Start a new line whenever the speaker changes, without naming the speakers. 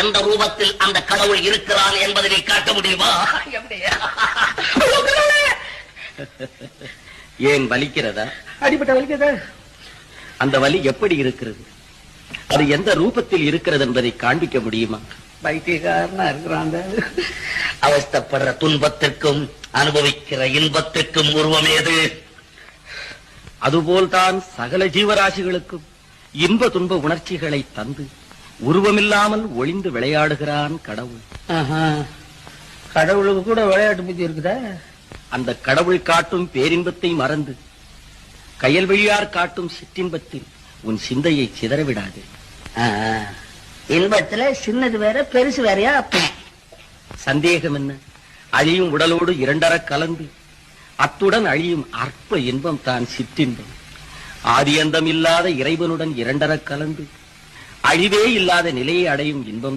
எந்த ரூபத்தில் அந்த கடவுள் இருக்கிறான் என்பதை காட்ட முடியுமா!
ஏன் வலிக்கிறதா?
அடிபட்ட வலிக்குது
அந்த வலி எப்படி இருக்கிறது? அது எந்த ரூபத்தில் இருக்கிறது என்பதை காண்பிக்க முடியுமா?
பைத்தியக்காரனா இருக்கிறான் அவஸ்தப்படுற துன்பத்திற்கும் அனுபவிக்கிற இன்பத்திற்கும் உருவம் ஏது?
அதுபோல்தான் சகல ஜீவராசிகளுக்கும் இன்ப துன்ப உணர்ச்சிகளை தந்து உருவமில்லாமல் ஒளிந்து விளையாடுகிறான் கடவுள்.
கடவுளுக்கு கூட விளையாட்டு புத்தி இருக்குதா?
அந்த கடவுள் காட்டும் பேரின்பத்தை மறந்து கயல்வெளியார் காட்டும் சிற்றின்பத்தில் உன் சிந்தையை சிதறவிடாது.
இன்பத்துல சின்னது வேற பெருசு வேறையா அப்ப?
சந்தேகம் என்ன? அழியும் உடலோடு இரண்டர கலந்து அத்துடன் அழியும் அற்ப இன்பம் தான் சிற்றின்பம் ஆதியந்தம் இல்லாத இறைவனுடன் இரண்டர கலந்து அழிவே இல்லாத நிலையை அடையும் இன்பம்